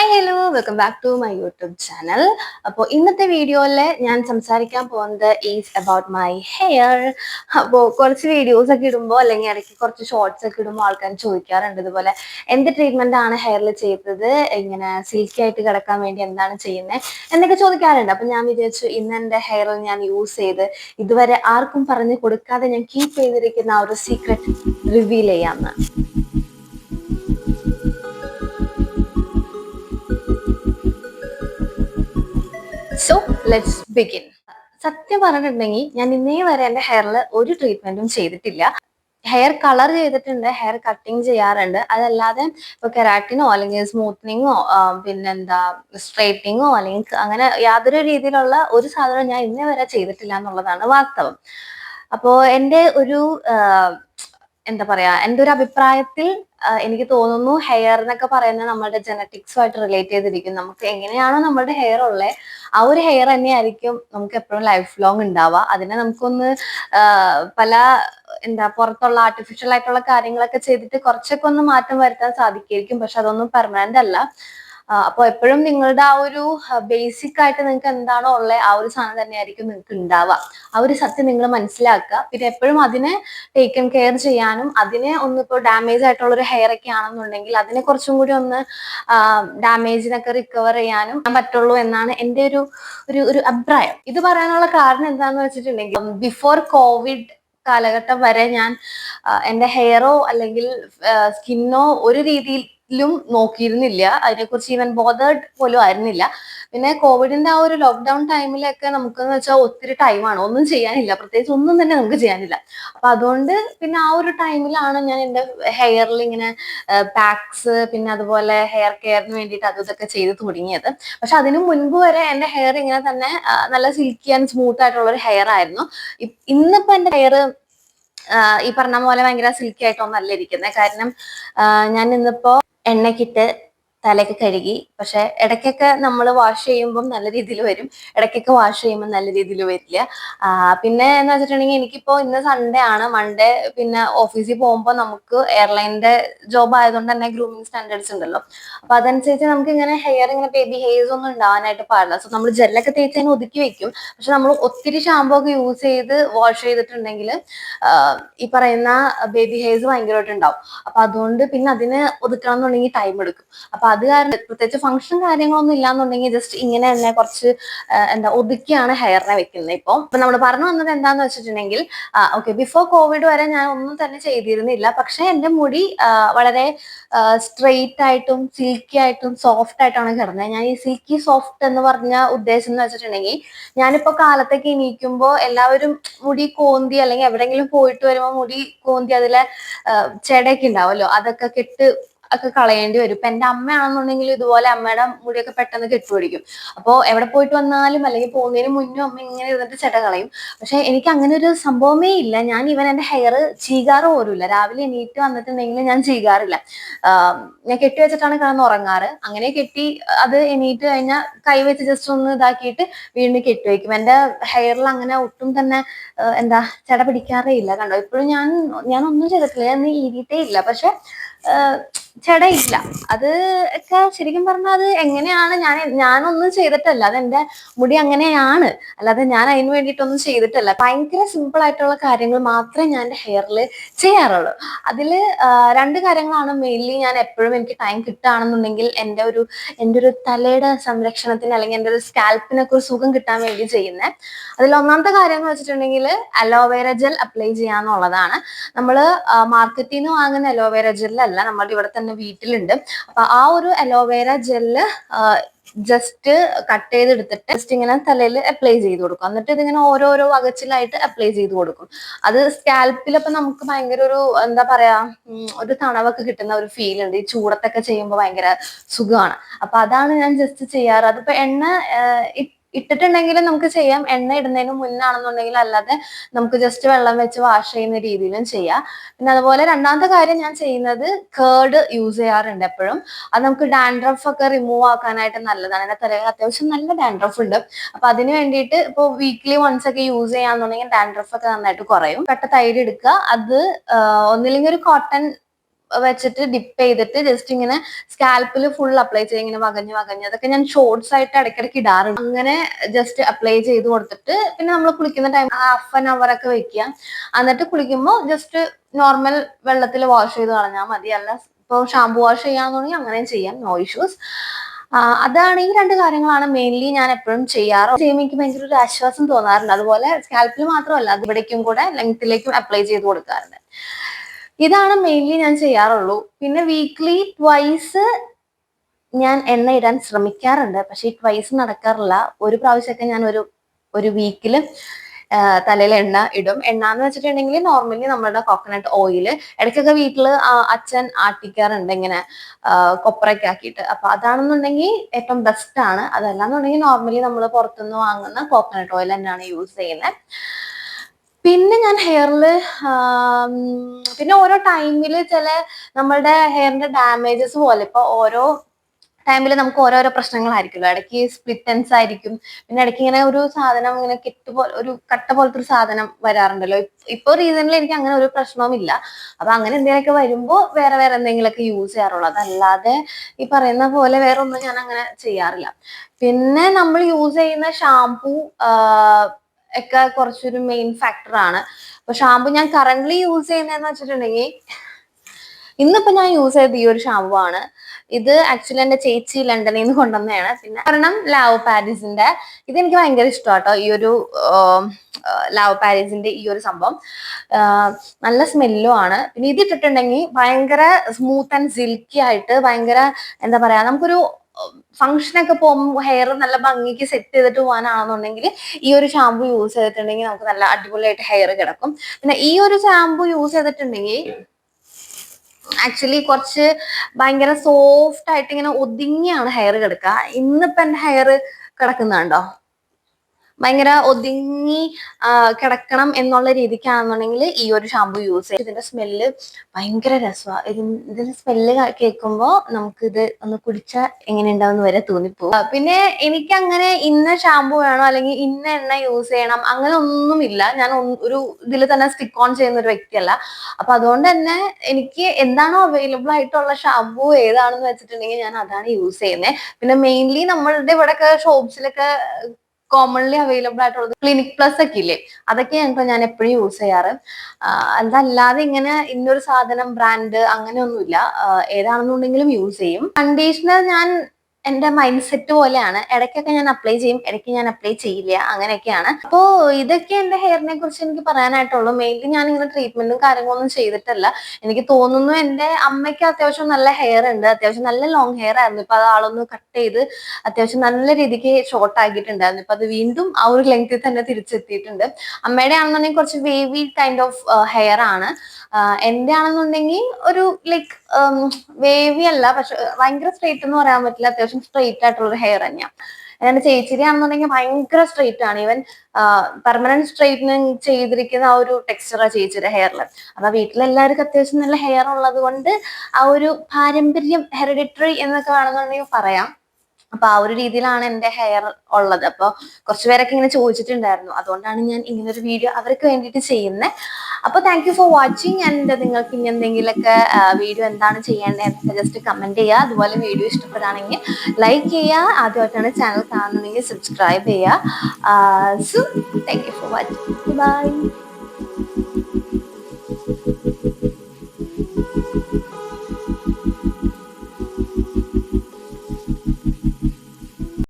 Hi hello welcome back to my YouTube channel അപ്പോൾ ഇന്നത്തെ വീഡിയോയിൽ ഞാൻ സംസാരിക്കാൻ പോകുന്നത് ഈസ് അബൌട്ട് മൈ ഹെയർ അപ്പോൾ കുറച്ച് വീഡിയോസ് ഒക്കെ ഇടുമ്പോൾ അല്ലെങ്കിൽ ഇടയ്ക്ക് കുറച്ച് ഷോർട്സ് ഒക്കെ ഇടുമ്പോൾ ആൾക്കാർ ചോദിക്കാറുണ്ട് ഇതുപോലെ എന്ത് ട്രീറ്റ്മെന്റ് ആണ് ഹെയറിൽ ചെയ്തത്? ഇങ്ങനെ സിൽക്കി ആയിട്ട് കിടക്കാൻ വേണ്ടി എന്താണ് ചെയ്യുന്നത് എന്നൊക്കെ ചോദിക്കാറുണ്ട്. അപ്പോൾ ഞാൻ വിചാരിച്ചു ഇന്ന് എന്റെ ഹെയറിൽ ഞാൻ യൂസ് ചെയ്ത് ഇതുവരെ ആർക്കും പറഞ്ഞു കൊടുക്കാതെ ഞാൻ കീപ്പ് ചെയ്തിരിക്കുന്ന ആ ഒരു സീക്രട്ട് റിവീൽ ചെയ്യാമെന്ന് സോ ലെറ്റ്സ് ബിഗിൻ സത്യം പറഞ്ഞിട്ടുണ്ടെങ്കിൽ ഞാൻ ഇന്നേ വരെ എന്റെ ഹെയറിൽ ഒരു ട്രീറ്റ്മെന്റും ചെയ്തിട്ടില്ല. ഹെയർ കളർ ചെയ്തിട്ടുണ്ട് ഹെയർ കട്ടിങ് ചെയ്യാറുണ്ട്. അതല്ലാതെ ഇപ്പൊ കെരാട്ടിനോ അല്ലെങ്കിൽ സ്മൂത്തനിങ്ങോ പിന്നെന്താ സ്ട്രൈറ്റിങ്ങോ അല്ലെങ്കിൽ അങ്ങനെ യാതൊരു രീതിയിലുള്ള ഒരു സാധനവും ഞാൻ ഇന്നേ വരെ ചെയ്തിട്ടില്ല എന്നുള്ളതാണ് വാസ്തവം. അപ്പോ എന്റെ ഒരു എന്താ പറയാ എന്റെ ഒരു അഭിപ്രായത്തിൽ എനിക്ക് തോന്നുന്നു ഹെയർ എന്നൊക്കെ പറയുന്നത് നമ്മുടെ ജനറ്റിക്സുമായിട്ട് റിലേറ്റ് ചെയ്തിരിക്കും. നമുക്ക് എങ്ങനെയാണോ നമ്മുടെ ഹെയർ ഉള്ളത് ആ ഒരു ഹെയർ തന്നെയായിരിക്കും നമുക്ക് എപ്പോഴും ലൈഫ് ലോങ് ഉണ്ടാവുക. അതിനെ നമുക്കൊന്ന് പല എന്താ പുറത്തുള്ള ആർട്ടിഫിഷ്യൽ ആയിട്ടുള്ള കാര്യങ്ങളൊക്കെ ചെയ്തിട്ട് കുറച്ചൊക്കെ ഒന്ന് മാറ്റം വരുത്താൻ സാധിക്കുമായിരിക്കും. പക്ഷെ അതൊന്നും പെർമനന്റ് അല്ല. അപ്പോൾ എപ്പോഴും നിങ്ങളുടെ ആ ഒരു ബേസിക് ആയിട്ട് നിങ്ങൾക്ക് എന്താണോ ഉള്ളത് ആ ഒരു സാധനം തന്നെയായിരിക്കും നിങ്ങൾക്ക് ഉണ്ടാവുക. ആ ഒരു സത്യം നിങ്ങൾ മനസ്സിലാക്കുക. പിന്നെ എപ്പോഴും അതിനെ ടേക്കൺ കെയർ ചെയ്യാനും അതിനെ ഒന്ന് ഇപ്പോൾ ഡാമേജ് ആയിട്ടുള്ള ഒരു ഹെയർ ഒക്കെ ആണെന്നുണ്ടെങ്കിൽ അതിനെ കുറച്ചും കൂടി ഒന്ന് ഡാമേജിനൊക്കെ റിക്കവർ ചെയ്യാനും പറ്റുള്ളൂ എന്നാണ് എന്റെ ഒരു ഒരു ഒരു അഭിപ്രായം. ഇത് പറയാനുള്ള കാരണം എന്താണെന്ന് വെച്ചിട്ടുണ്ടെങ്കിൽ ബിഫോർ കോവിഡ് കാലഘട്ടം വരെ ഞാൻ എന്റെ ഹെയറോ അല്ലെങ്കിൽ സ്കിന്നോ ഒരു രീതിയിൽ നോക്കിയിരുന്നില്ല. അതിനെക്കുറിച്ച് ഈവൻ ബോധേഡ് പോലും ആയിരുന്നില്ല. പിന്നെ കോവിഡിന്റെ ആ ഒരു ലോക്ക്ഡൌൺ ടൈമിലൊക്കെ നമുക്കെന്ന് വെച്ചാൽ ഒത്തിരി ടൈമാണ് ഒന്നും ചെയ്യാനില്ല. പ്രത്യേകിച്ച് ഒന്നും തന്നെ നമുക്ക് ചെയ്യാനില്ല. അപ്പൊ അതുകൊണ്ട് പിന്നെ ആ ഒരു ടൈമിലാണ് ഞാൻ എന്റെ ഹെയറിൽ ഇങ്ങനെ പാക്സ് പിന്നെ അതുപോലെ ഹെയർ കെയറിന് വേണ്ടിയിട്ട് അതും ഇതൊക്കെ ചെയ്ത് തുടങ്ങിയത്. പക്ഷെ അതിനു മുൻപ് വരെ എന്റെ ഹെയർ ഇങ്ങനെ തന്നെ നല്ല സിൽക്കി ആൻഡ് സ്മൂത്ത് ആയിട്ടുള്ള ഒരു ഹെയർ ആയിരുന്നു ഇന്നിപ്പോ എന്റെ ഹെയർ ഈ പറഞ്ഞ പോലെ ഭയങ്കര സിൽക്കി ആയിട്ടൊന്നല്ല ഇരിക്കുന്നത് കാരണം ഞാൻ ഇന്നിപ്പോ എണ്ണക്കിട്ട് തലയൊക്കെ കഴുകി. പക്ഷെ ഇടയ്ക്കൊക്കെ നമ്മൾ വാഷ് ചെയ്യുമ്പം നല്ല രീതിയിൽ വരും. ഇടയ്ക്കൊക്കെ വാഷ് ചെയ്യുമ്പോൾ നല്ല രീതിയിൽ വരില്ല. പിന്നെ എന്ന് വെച്ചിട്ടുണ്ടെങ്കിൽ എനിക്കിപ്പോ ഇന്ന് സൺഡേ ആണ്. മൺഡേ പിന്നെ ഓഫീസിൽ പോകുമ്പോൾ നമുക്ക് എയർലൈനിന്റെ ജോബ് ആയതുകൊണ്ട് തന്നെ ഗ്രൂമിങ് സ്റ്റാൻഡേർഡ്സ് ഉണ്ടല്ലോ. അപ്പൊ അതനുസരിച്ച് നമുക്ക് ഇങ്ങനെ ഹെയർ ഇങ്ങനെ ബേബി ഹെയർസ് ഒന്നും ഉണ്ടാവാനായിട്ട് പാടില്ല. സോ നമ്മൾ ജെല്ലൊക്കെ തേച്ച് അതിനെ ഒതുക്കി വെക്കും. പക്ഷെ നമ്മൾ ഒത്തിരി ഷാമ്പൂ ഒക്കെ യൂസ് ചെയ്ത് വാഷ് ചെയ്തിട്ടുണ്ടെങ്കിൽ ഈ പറയുന്ന ബേബി ഹെയർസ് ഭയങ്കരമായിട്ട് ഉണ്ടാവും. അപ്പൊ അതുകൊണ്ട് പിന്നെ അതിന് ഒതുക്കണം എന്നുണ്ടെങ്കിൽ ടൈം എടുക്കും. അപ്പൊ അത് കാരണം പ്രത്യേകിച്ച് ഫംഗ്ഷൻ കാര്യങ്ങളൊന്നും ഇല്ലാന്നുണ്ടെങ്കിൽ ജസ്റ്റ് ഇങ്ങനെ തന്നെ കുറച്ച് എന്താ ഒതുക്കിയാണ് ഹെയറിനെ വെക്കുന്നത്. ഇപ്പൊ അപ്പൊ നമ്മൾ പറഞ്ഞു വന്നത് എന്താന്ന് വെച്ചിട്ടുണ്ടെങ്കിൽ ഓക്കെ ബിഫോർ കോവിഡ് വരെ ഞാൻ ഒന്നും തന്നെ ചെയ്തിരുന്നില്ല. പക്ഷെ എന്റെ മുടി വളരെ സ്ട്രെയിറ്റ് ആയിട്ടും സിൽക്കി ആയിട്ടും സോഫ്റ്റ് ആയിട്ടാണ് കിടന്നത്. ഞാൻ ഈ സിൽക്കി സോഫ്റ്റ് എന്ന് പറഞ്ഞ ഉദ്ദേശം എന്ന് വെച്ചിട്ടുണ്ടെങ്കിൽ ഞാനിപ്പോ കാലത്തേക്ക് എണീക്കുമ്പോൾ എല്ലാവരും മുടി കോന്തി അല്ലെങ്കിൽ എവിടെങ്കിലും പോയിട്ട് വരുമ്പോൾ മുടി കോന്തി അതിലെ ചെടയൊക്കെ ഉണ്ടാവുമല്ലോ അതൊക്കെ കെട്ട് ഒക്കെ കളയേണ്ടി വരും. ഇപ്പൊ എന്റെ അമ്മയാണെന്നുണ്ടെങ്കിൽ ഇതുപോലെ അമ്മയുടെ മുടിയൊക്കെ പെട്ടെന്ന് കെട്ടുപിടിക്കും അപ്പോൾ എവിടെ പോയിട്ട് വന്നാലും അല്ലെങ്കിൽ പോകുന്നതിന് മുന്നും അമ്മ ഇങ്ങനെ ഇരുന്നിട്ട് ചേട്ട കളയും. പക്ഷെ എനിക്ക് അങ്ങനെ ഒരു സംഭവമേ ഇല്ല. ഞാൻ ഇവൻ എന്റെ ഹെയർ ചീകാറ് പോലുമില്ല രാവിലെ എണീറ്റ് വന്നിട്ടുണ്ടെങ്കിൽ ഞാൻ ചീകാറില്ല. ഞാൻ കെട്ടി വെച്ചിട്ടാണ് കിടന്ന് ഉറങ്ങാറ്. അങ്ങനെ കെട്ടി അത് എണീറ്റ് കഴിഞ്ഞാൽ കൈ വെച്ച് ജസ്റ്റ് ഒന്ന് ഇതാക്കിയിട്ട് വീണ്ടും കെട്ടിവെക്കും എന്റെ ഹെയറിൽ അങ്ങനെ ഒട്ടും തന്നെ എന്താ ചട പിടിക്കാറേ ഇല്ല. കണ്ടോ? ഇപ്പോഴും ഞാൻ ഞാൻ ഒന്നും ചെയ്തിട്ടില്ല. ഞാൻ ഇരിയിട്ടേ ഇല്ല. പക്ഷെ ചേടയില്ല അത് ഒക്കെ ശരിക്കും പറഞ്ഞാൽ അത് എങ്ങനെയാണ് ഞാൻ ഞാനൊന്നും ചെയ്തിട്ടല്ല. അത് എന്റെ മുടി അങ്ങനെയാണ്. അല്ലാതെ ഞാൻ അതിന് വേണ്ടിയിട്ടൊന്നും ചെയ്തിട്ടല്ല. ഭയങ്കര സിമ്പിൾ ആയിട്ടുള്ള കാര്യങ്ങൾ മാത്രമേ ഞാൻ എന്റെ ഹെയറിൽ ചെയ്യാറുള്ളൂ. അതിൽ രണ്ട് കാര്യങ്ങളാണ് മെയിൻലി ഞാൻ എപ്പോഴും എനിക്ക് ടൈം കിട്ടുകയാണെന്നുണ്ടെങ്കിൽ എന്റെ ഒരു എന്റെ ഒരു തലയുടെ സംരക്ഷണത്തിന് അല്ലെങ്കിൽ എന്റെ ഒരു സ്കാൽപ്പിനൊക്കെ ഒരു സുഖം കിട്ടാൻ വേണ്ടി ചെയ്യുന്നത് അതിൽ ഒന്നാമത്തെ കാര്യം എന്ന് വെച്ചിട്ടുണ്ടെങ്കിൽ അലോവേര ജെൽ അപ്ലൈ ചെയ്യാന്നുള്ളതാണ്. നമ്മൾ മാർക്കറ്റിൽ നിന്ന് വാങ്ങുന്ന അലോവേര ജെല്ലല്ല നമ്മുടെ ഇവിടെ തന്നെ വീട്ടിലുണ്ട്. അപ്പൊ ആ ഒരു aloe vera gel just cut ചെയ്തെടുത്തിട്ട് ജസ്റ്റ് ഇങ്ങനെ തലയിൽ അപ്ലൈ ചെയ്ത് കൊടുക്കും. എന്നിട്ട് ഇതിങ്ങനെ ഓരോരോ അകച്ചിലായിട്ട് അപ്ലൈ ചെയ്ത് കൊടുക്കും. അത് സ്കാൽപ്പിൽ ഇപ്പൊ നമുക്ക് ഭയങ്കര ഒരു എന്താ പറയാ ഒരു തണവൊക്കെ കിട്ടുന്ന ഒരു ഫീൽ ഉണ്ട്. ഈ ചൂടത്തൊക്കെ ചെയ്യുമ്പോൾ ഭയങ്കര സുഖമാണ്. അപ്പൊ അതാണ് ഞാൻ ജസ്റ്റ് ചെയ്യാറ്. അതിപ്പോ എണ്ണ ഇട്ടിട്ടുണ്ടെങ്കിൽ നമുക്ക് ചെയ്യാം. എണ്ണ ഇടുന്നതിന് മുന്നാണെന്നുണ്ടെങ്കിൽ അല്ലാതെ നമുക്ക് ജസ്റ്റ് വെള്ളം വെച്ച് വാഷ് ചെയ്യുന്ന രീതിയിലും ചെയ്യാം. പിന്നെ അതുപോലെ രണ്ടാമത്തെ കാര്യം ഞാൻ ചെയ്യുന്നത് കേർഡ് യൂസ് ചെയ്യാറുണ്ട് എപ്പോഴും. അത് നമുക്ക് ഡാൻഡ്രഫ് ഒക്കെ റിമൂവ് ആക്കാനായിട്ട് നല്ലതാണ്. എന്റെ തലയിൽ അത്യാവശ്യം നല്ല ഡാൻഡ്രഫ് ഉണ്ട്. അപ്പൊ അതിന് വേണ്ടിയിട്ട് ഇപ്പോൾ വീക്ക്ലി വൺസ് ഒക്കെ യൂസ് ചെയ്യാന്നുണ്ടെങ്കിൽ ഡാൻഡ്രഫ് ഒക്കെ നന്നായിട്ട് കുറയും. പെട്ട തൈര് എടുക്കുക. അത് ഒന്നില്ലെങ്കിൽ ഒരു കോട്ടൺ വെച്ചിട്ട് ഡിപ്പ് ചെയ്തിട്ട് ജസ്റ്റ് ഇങ്ങനെ സ്കാൽപ്പിൽ ഫുൾ അപ്ലൈ ചെയ്ത് ഇങ്ങനെ വകഞ്ഞ് വകഞ്ഞ്. അതൊക്കെ ഞാൻ ഷോർട്സ് ആയിട്ട് ഇടയ്ക്കിടയ്ക്ക് ഇടാറുണ്ട്. അങ്ങനെ ജസ്റ്റ് അപ്ലൈ ചെയ്ത് കൊടുത്തിട്ട് പിന്നെ നമ്മൾ കുളിക്കുന്ന ടൈം ഹാഫ് ആൻ അവർ ഒക്കെ വെക്കുക എന്നിട്ട് കുളിക്കുമ്പോൾ ജസ്റ്റ് നോർമൽ വെള്ളത്തിൽ വാഷ് ചെയ്ത് കളഞ്ഞാൽ മതി. അല്ല ഇപ്പോൾ ഷാമ്പു വാഷ് ചെയ്യാന്നുണ്ടെങ്കിൽ അങ്ങനെയും ചെയ്യാം. നോ ഇഷ്യൂസ് അതാണ് ഈ രണ്ട് കാര്യങ്ങളാണ് മെയിൻലി ഞാൻ എപ്പോഴും ചെയ്യാറ്. ചെയ്യുമ്പോൾ എനിക്ക് ഭയങ്കര ഒരു ആശ്വാസം തോന്നാറുണ്ട്. അതുപോലെ സ്കാൽപ്പിൽ മാത്രമല്ല അത് ഇവിടേക്കും കൂടെ ലെങ്ത്തിലേക്കും അപ്ലൈ ചെയ്ത് കൊടുക്കാറുണ്ട്. ഇതാണ് മെയിൻലി ഞാൻ ചെയ്യാറുള്ളൂ. പിന്നെ വീക്ക്ലി ട്വൈസ് ഞാൻ എണ്ണ ഇടാൻ ശ്രമിക്കാറുണ്ട്. പക്ഷെ ഈ ട്വൈസ് നടക്കാറില്ല. ഒരു പ്രാവശ്യമൊക്കെ ഞാൻ ഒരു ഒരു വീക്കിൽ തലയിൽ എണ്ണ ഇടും. എണ്ണ എന്ന് വെച്ചിട്ടുണ്ടെങ്കിൽ നോർമലി നമ്മളുടെ കോക്കനട്ട് ഓയിൽ ഇടയ്ക്കൊക്കെ വീട്ടിൽ അച്ഛൻ ആട്ടിക്കാറുണ്ട് ഇങ്ങനെ കൊപ്രയ്ക്ക് ആക്കിയിട്ട്. അപ്പൊ അതാണെന്നുണ്ടെങ്കിൽ ഏറ്റവും ബെസ്റ്റ് ആണ്. അതല്ല അതല്ലാന്നുണ്ടെങ്കിൽ നോർമലി നമ്മൾ പുറത്തുനിന്ന് വാങ്ങുന്ന കോക്കനട്ട് ഓയിൽ തന്നെയാണ് യൂസ് ചെയ്യുന്നത്. പിന്നെ ഞാൻ ഹെയറിൽ പിന്നെ ഓരോ ടൈമിൽ ചില നമ്മളുടെ ഹെയറിന്റെ ഡാമേജസ് പോലെ ഇപ്പൊ ഓരോ ടൈമിൽ നമുക്ക് ഓരോരോ പ്രശ്നങ്ങളായിരിക്കുമല്ലോ. ഇടയ്ക്ക് സ്പ്ലിറ്റൻസ് ആയിരിക്കും. പിന്നെ ഇടയ്ക്ക് ഇങ്ങനെ ഒരു സാധനം ഇങ്ങനെ കെട്ട് പോലെ ഒരു കട്ട പോലത്തെ ഒരു സാധനം വരാറുണ്ടല്ലോ. ഇപ്പൊ റീസണിൽ എനിക്ക് അങ്ങനെ ഒരു പ്രശ്നവും ഇല്ല. അപ്പൊ അങ്ങനെ എന്തെങ്കിലുമൊക്കെ വരുമ്പോൾ വേറെ വേറെ എന്തെങ്കിലുമൊക്കെ യൂസ് ചെയ്യാറുള്ളൂ. അതല്ലാതെ ഈ പറയുന്ന പോലെ വേറെ ഒന്നും ഞാൻ അങ്ങനെ ചെയ്യാറില്ല. പിന്നെ നമ്മൾ യൂസ് ചെയ്യുന്ന ഷാംപൂ ഒക്കെ കുറച്ചൊരു മെയിൻ ഫാക്ടറാണ് അപ്പൊ ഷാമ്പു ഞാൻ കറന്റ് യൂസ് ചെയ്യുന്നതെന്ന് വെച്ചിട്ടുണ്ടെങ്കിൽ ഇന്നിപ്പോ ഞാൻ യൂസ് ചെയ്ത ഈ ഒരു ഷാമ്പു ആണ്. ഇത് ആക്ച്വലി എന്റെ ചേച്ചി ലണ്ടനിൽ നിന്ന് കൊണ്ടുവന്നതാണ്. പിന്നെ കാരണം ലാവ് പാരീസിന്റെ ഇത് എനിക്ക് ഭയങ്കര ഇഷ്ടമാട്ടോ ഈ ഒരു ലാവ് പാരീസിന്റെ ഈ ഒരു സംഭവം. നല്ല സ്മെല്ലും ആണ്. പിന്നെ ഇത് ഇട്ടിട്ടുണ്ടെങ്കിൽ ഭയങ്കര സ്മൂത്ത് ആൻഡ് സിൽക്കി ആയിട്ട് ഭയങ്കര എന്താ പറയാ നമുക്കൊരു ഫംഗ്ഷനൊക്കെ പോകുമ്പോൾ ഹെയർ നല്ല ഭംഗിക്ക് സെറ്റ് ചെയ്തിട്ട് പോകാനാണെന്നുണ്ടെങ്കിൽ ഈ ഒരു ഷാമ്പു യൂസ് ചെയ്തിട്ടുണ്ടെങ്കിൽ നമുക്ക് നല്ല അടിപൊളിയായിട്ട് ഹെയർ കിടക്കും. പിന്നെ ഈ ഒരു ഷാമ്പു യൂസ് ചെയ്തിട്ടുണ്ടെങ്കിൽ ആക്ച്വലി കുറച്ച് ഭയങ്കര സോഫ്റ്റ് ആയിട്ട് ഇങ്ങനെ ഒതുങ്ങിയാണ് ഹെയർ കിടക്കുക. ഇന്നിപ്പോ എന്റെ ഹെയർ കിടക്കുന്നുണ്ടോ? ഭയങ്കര ഒതുങ്ങി കിടക്കണം എന്നുള്ള രീതിക്കാണെന്നുണ്ടെങ്കിൽ ഈ ഒരു ഷാമ്പു യൂസ് ചെയ്യും. ഇതിന്റെ സ്മെല്ല് ഭയങ്കര രസമാണ് ഇതിന്റെ സ്മെല്ല് കേൾക്കുമ്പോൾ നമുക്ക് ഇത് ഒന്ന് കുടിച്ചാൽ എങ്ങനെ ഉണ്ടാവും വരെ തോന്നിപ്പോ പിന്നെ എനിക്ക് അങ്ങനെ ഇന്ന ഷാമ്പു വേണോ അല്ലെങ്കിൽ ഇന്ന എണ്ണ യൂസ് ചെയ്യണം അങ്ങനെ ഒന്നുമില്ല ഞാൻ ഒരു ഇതിൽ തന്നെ സ്റ്റിക്ക് ഓൺ ചെയ്യുന്ന ഒരു വ്യക്തിയല്ല. അപ്പൊ അതുകൊണ്ട് തന്നെ എനിക്ക് എന്താണോ അവൈലബിൾ ആയിട്ടുള്ള ഷാമ്പു ഏതാണെന്ന് വെച്ചിട്ടുണ്ടെങ്കിൽ ഞാൻ അതാണ് യൂസ് ചെയ്യുന്നത് പിന്നെ മെയിൻലി നമ്മളുടെ ഇവിടെയൊക്കെ ഷോപ്സിലൊക്കെ കോമൺലി അവൈലബിൾ ആയിട്ടുള്ളത് ക്ലിനിക് പ്ലസ് ഒക്കെ ഇല്ലേ അതൊക്കെയാണ് ഞാൻ എപ്പോഴും യൂസ് ചെയ്യാറ്. അതല്ലാതെ ഇങ്ങനെ ഇന്നൊരു സാധനം ബ്രാൻഡ് അങ്ങനെയൊന്നുമില്ല. ഏതാണെന്നുണ്ടെങ്കിലും യൂസ് ചെയ്യും. കണ്ടീഷണർ ഞാൻ എന്റെ മൈൻഡ് സെറ്റ് പോലെയാണ്. ഇടയ്ക്കൊക്കെ ഞാൻ അപ്ലൈ ചെയ്യും ഇടയ്ക്ക് ഞാൻ അപ്ലൈ ചെയ്യില്ല. അങ്ങനെയൊക്കെയാണ്. അപ്പോൾ ഇതൊക്കെ എന്റെ ഹെയറിനെ കുറിച്ച് എനിക്ക് പറയാനായിട്ടുള്ളൂ. മെയിൻലി ഞാൻ ഇങ്ങനെ ട്രീറ്റ്മെന്റും കാര്യങ്ങളൊന്നും ചെയ്തിട്ടല്ല. എനിക്ക് തോന്നുന്നു എന്റെ അമ്മയ്ക്ക് അത്യാവശ്യം നല്ല ഹെയർ ഉണ്ട്. അത്യാവശ്യം നല്ല ലോങ് ഹെയർ ആയിരുന്നു. ഇപ്പൊ അത് ആളൊന്ന് കട്ട് ചെയ്ത് അത്യാവശ്യം നല്ല രീതിക്ക് ഷോർട്ട് ആക്കിയിട്ടുണ്ടായിരുന്നു. ഇപ്പൊ അത് വീണ്ടും ആ ഒരു ലെങ്ത്തിൽ തന്നെ തിരിച്ചെത്തിയിട്ടുണ്ട്. അമ്മയുടെ ആണെന്നുണ്ടെങ്കിൽ കുറച്ച് വേവി കൈൻഡ് ഓഫ് ഹെയർ ആണ്. എന്റെ ആണെന്നുണ്ടെങ്കിൽ ഒരു ലൈക്ക് വേവി അല്ല. പക്ഷെ ഭയങ്കര സ്ട്രേറ്റ് എന്ന് പറയാൻ പറ്റില്ല. അത്യാവശ്യം സ്ട്രെയിറ്റ് ആയിട്ടുള്ള ഒരു ഹെയർ തന്നെയാണ് എന്റെ ചേച്ചിരിയാണെന്നുണ്ടെങ്കിൽ ഭയങ്കര സ്ട്രെയിറ്റ് ആണ്. ഈവൻ പെർമനന്റ് സ്ട്രെയിറ്റനിങ് ചെയ്തിരിക്കുന്ന ആ ഒരു ടെക്സ്ചറാണ് ചേച്ചിയുടെ ഹെയറിൽ അപ്പൊ വീട്ടിലെല്ലാവർക്കും അത്യാവശ്യം നല്ല ഹെയർ ഉള്ളത് കൊണ്ട് ആ ഒരു പാരമ്പര്യം ഹെറിഡിറ്ററി എന്നൊക്കെ വേണമെന്നുണ്ടെങ്കിൽ പറയാം. അപ്പൊ ആ ഒരു രീതിയിലാണ് എന്റെ ഹെയർ ഉള്ളത്. അപ്പൊ കുറച്ചു പേരൊക്കെ ഇങ്ങനെ ചോദിച്ചിട്ടുണ്ടായിരുന്നു. അതുകൊണ്ടാണ് ഞാൻ ഇങ്ങനെ ഒരു വീഡിയോ അവർക്ക് വേണ്ടിയിട്ട് ചെയ്യുന്നത് അപ്പൊ thank you for watching and നിങ്ങൾക്ക് ഇനി എന്തെങ്കിലുമൊക്കെ വീഡിയോ എന്താണ് ചെയ്യേണ്ടത് ജസ്റ്റ് കമന്റ് ചെയ്യുക. അതുപോലെ വീഡിയോ ഇഷ്ടപ്പെടുകയാണെങ്കിൽ ലൈക്ക് ചെയ്യുക. ആദ്യമായിട്ടാണ് ചാനൽ കാണുന്നുണ്ടെങ്കിൽ സബ്സ്ക്രൈബ് ചെയ്യുക. So thank you for watching bye